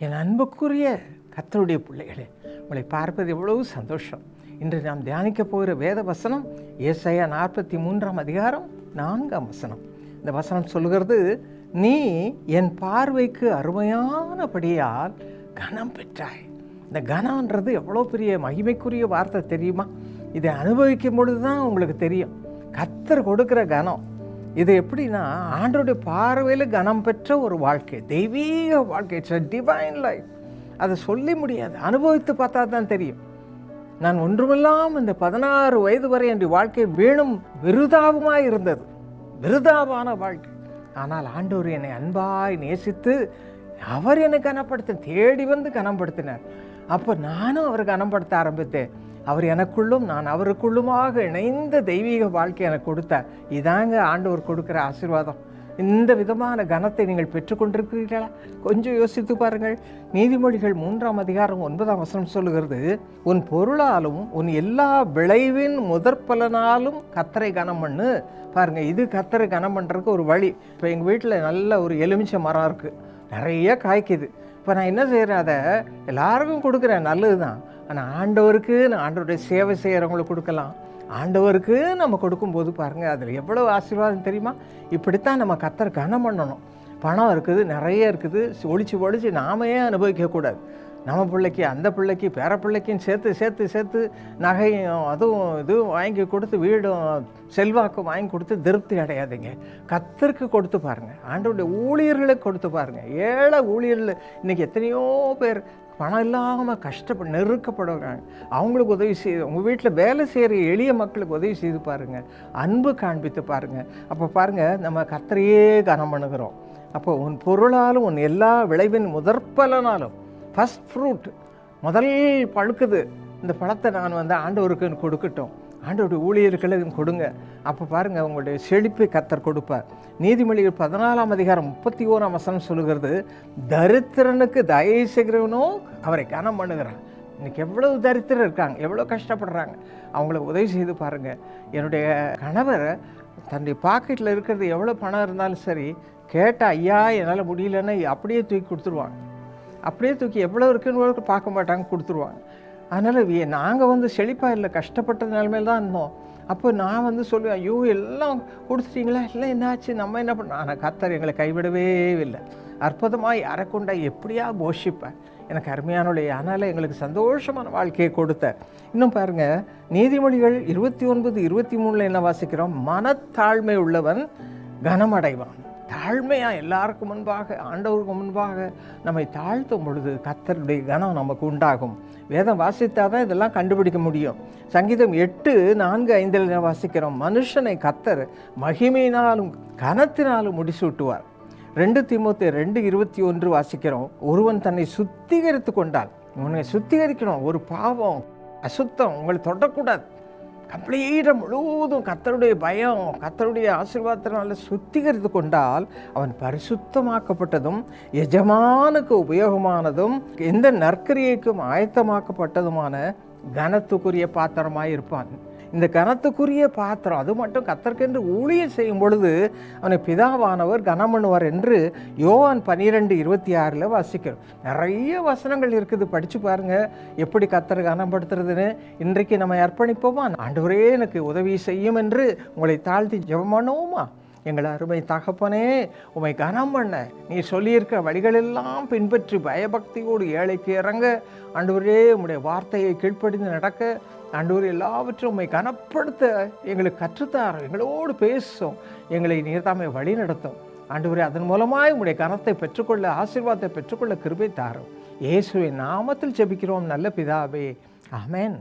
என் அன்புக்குரிய கத்தருடைய பிள்ளைகளே உங்களை பார்ப்பது எவ்வளவு சந்தோஷம். இன்று நாம் தியானிக்க போகிற வேத வசனம் ஏசையா நாற்பத்தி மூன்றாம் அதிகாரம் நான்காம் வசனம். இந்த வசனம் சொல்லுகிறது நீ என் பார்வைக்கு அருமையானபடியால் கனம் பெற்றாய். இந்த கனன்றது எவ்வளோ பெரிய மகிமைக்குரிய வார்த்தை தெரியுமா? இதை அனுபவிக்கும் பொழுது தான் உங்களுக்கு தெரியும். கத்தர் கொடுக்குற கனம் இது எப்படின்னா ஆண்டோடைய பார்வையில் கனம் பெற்ற ஒரு வாழ்க்கை தெய்வீக வாழ்க்கை. இட்ஸ் அ டிவைன் லைஃப் அதை சொல்லி முடியாது அனுபவித்து பார்த்தா தான் தெரியும். நான் ஒன்றுமெல்லாம் இந்த பதினாறு வயது வரை என் வாழ்க்கை வீணும் விருதாவுமாய் இருந்தது. விருதாவான வாழ்க்கை. ஆனால் ஆண்டோர் என்னை அன்பாய் நேசித்து அவர் என்னை கனப்படுத்த தேடி வந்து கனப்படுத்தினார். அப்போ நானும் அவர் கனப்படுத்த ஆரம்பித்தேன். அவர் எனக்குள்ளும் நான் அவருக்குள்ளுமாக இணைந்த தெய்வீக வாழ்க்கை எனக்கு கொடுத்தார் இதாங்க ஆண்டவர் கொடுக்குற ஆசீர்வாதம். இந்த விதமான கனத்தை நீங்கள் பெற்றுக்கொண்டிருக்கிறீர்களா கொஞ்சம் யோசித்து பாருங்கள். நீதிமொழிகள் மூன்றாம் அதிகாரம் ஒன்பதாம் வசனம் சொல்லுகிறது உன் பொருளாலும் உன் எல்லா விளைவின் முதற்பலனாலும் கத்தரை கனம் பண்ணு. பாருங்கள் இது கத்தரை கனம் பண்ணுறதுக்கு ஒரு வழி. இப்போ எங்கள் வீட்டில் நல்ல ஒரு எலுமிச்சை மரம் இருக்குது நிறைய காய்க்குது. இப்போ நான் என்ன செய்கிறேன் அதை எல்லாருக்கும் கொடுக்குறேன் நல்லது தான் ஆனால் ஆண்டவருக்கு நான் ஆண்டவருடைய சேவை செய்கிறவங்களுக்கு கொடுக்கலாம். ஆண்டவருக்கு நம்ம கொடுக்கும்போது பாருங்கள் அதில் எவ்வளோ ஆசீர்வாதம் தெரியுமா? இப்படித்தான் நம்ம கத்தர் கனம் பண்ணணும். பணம் இருக்குது நிறைய இருக்குது. ஒழிச்சு ஒழிச்சு நாமையே அனுபவிக்கக்கூடாது? நம்ம பிள்ளைக்கு அந்த பிள்ளைக்கு பேர பிள்ளைக்கும் சேர்த்து சேர்த்து சேர்த்து நகையும் அதுவும் இதுவும் வாங்கி கொடுத்து வீடும் செல்வாக்கும் வாங்கி கொடுத்து திருப்தி அடையாதீங்க. கத்தருக்கு கொடுத்து பாருங்கள் ஆண்டோடைய ஊழியர்களுக்கு கொடுத்து பாருங்கள் ஏழை ஊழியர்கள் இன்றைக்கி எத்தனையோ பேர் பணம் இல்லாமல் கஷ்டப்பட நெருக்கப்படுறாங்க. அவங்களுக்கு உதவி செய்து உங்கள் வீட்டில் வேலை செய்கிற எளிய மக்களுக்கு உதவி செய்து பாருங்கள் அன்பு காண்பித்து பாருங்கள் அப்போ பாருங்கள் நம்ம கத்திரையே கனம் பண்ணுகிறோம் அப்போ உன் பொருளாலும் உன் எல்லா விளைவின் முதற்பலனாலும் ஃபஸ்ட் ஃப்ரூட் முதல் பழுக்குது. இந்த பழத்தை நான் வந்து ஆண்டவருக்கு கொடுக்கட்டும். ஆண்டவருடைய ஊழியர்களுக்கு கொடுங்க. அப்போ பாருங்கள் உங்களுடைய செழிப்பை கத்தர் கொடுப்பார். நீதிமொழிகள் பதினாலாம் அதிகாரம் முப்பத்தி ஓராம் வசனம் சொல்லுகிறது தரித்திரனுக்கு தயவு செய்கிறவனோ அவரை கனம் பண்ணுகிறான். இன்னைக்கு எவ்வளோ தரித்திரம் இருக்காங்க எவ்வளோ கஷ்டப்படுறாங்க. அவங்களுக்கு உதவி செய்து பாருங்கள் என்னுடைய கணவர் தன்னுடைய பாக்கெட்டில் இருக்கிறது எவ்வளோ பணம் இருந்தாலும் சரி கேட்டால் ஐயா என்னால் முடியலன்னு அப்படியே தூக்கி கொடுத்துருவாங்க. அப்படியே தூக்கி எவ்வளோ இருக்குன்னு பார்க்க மாட்டாங்க கொடுத்துருவாங்க. அதனால் நாங்கள் வந்து செழிப்பாக இல்லை கஷ்டப்பட்ட நிலைமையில் தான் இருந்தோம். அப்போ நான் வந்து சொல்லுவேன் ஐயோ எல்லாம் கொடுத்துட்டீங்களா? இல்லை என்னாச்சு? நம்ம என்ன பண்ணோம் ஆனால் கத்தர் எங்களை கைவிடவே இல்லை. அற்புதமாக யாரை கொண்டா எப்படியா போஷிப்பேன் எனக்கு அருமையானுடைய ஆனால் எங்களுக்கு சந்தோஷமான வாழ்க்கையை கொடுத்தார் இன்னும் பாருங்கள் நீதிமொழிகள் இருபத்தி ஒன்பது இருபத்தி மூணில் என்ன வாசிக்கிறோம்? மனத்தாழ்மை உள்ளவன் கனமடைவான். தாழ்மையாக எல்லாருக்கும் முன்பாக ஆண்டவருக்கு முன்பாக நம்மை தாழ்த்தும் பொழுது கத்தருடைய கனம் நமக்கு உண்டாகும். வேதம் வாசித்தால் தான் இதெல்லாம் கண்டுபிடிக்க முடியும். சங்கீதம் எட்டு நான்கு ஐந்தில் வாசிக்கிறோம். மனுஷனை கத்தர் மகிமையினாலும் கனத்தினாலும் முடிசூட்டுவார். ரெண்டு திமுத்து ரெண்டு இருபத்தி ஒன்று வாசிக்கிறோம். ஒருவன் தன்னை சுத்திகரித்து கொண்டால் உன்னை சுத்திகரிக்கணும். ஒரு பாவம் அசுத்தம் உங்களை தொடக்கூடாது. கம்ப்ளீட்டாக முழுவதும் கத்தருடைய பயம் கத்தருடைய ஆசீர்வாதத்தினால சுத்திகரித்து கொண்டால் அவன் பரிசுத்தமாக்கப்பட்டதும் எஜமானுக்கு உபயோகமானதும் எந்த நற்கரியைக்கும் ஆயத்தமாக்கப்பட்டதுமான கனத்துக்குரிய பாத்திரமாக இருப்பான். இந்த கனத்துக்குரிய பாத்திரம் அது மட்டும் கத்தற்கென்று ஊழியர் செய்யும் பொழுது அவனை பிதாவானவர் கனம் பண்ணுவார் என்று யோவான் பன்னிரெண்டு இருபத்தி ஆறில் வாசிக்கிறோம். நிறைய வசனங்கள் இருக்குது படித்து பாருங்கள் எப்படி கத்தர் கனப்படுத்துறதுன்னு இன்றைக்கு நம்ம அர்ப்பணிப்போமா? ஆண்டவரே எனக்கு உதவி செய்யும் என்று உங்களை தாழ்த்தி ஜெபம் பண்ணுவோமா? எங்கள் அருமை தகப்பனே உமை கனம் பண்ண. நீ சொல்லியிருக்க வழிகளெல்லாம் பின்பற்றி பயபக்தியோடு ஏழைக்கு இறங்க. ஆண்டவரே உம்முடைய வார்த்தையை கீழ்ப்படிந்து நடக்க. ஆண்டவர் எல்லாவற்றும் உண்மை கனப்படுத்த எங்களுக்கு கற்றுத்தாரோம். எங்களோடு பேசும். எங்களை நீர்தாமை வழி நடத்தும் ஆண்டவரே அதன் மூலமாய் உங்களுடைய கனத்தை பெற்றுக்கொள்ள ஆசீர்வாதத்தை பெற்றுக்கொள்ள கிருபை தாரும். இயேசுவை நாமத்தில் ஜெபிக்கிறோம் நல்ல பிதாவே. அமேன்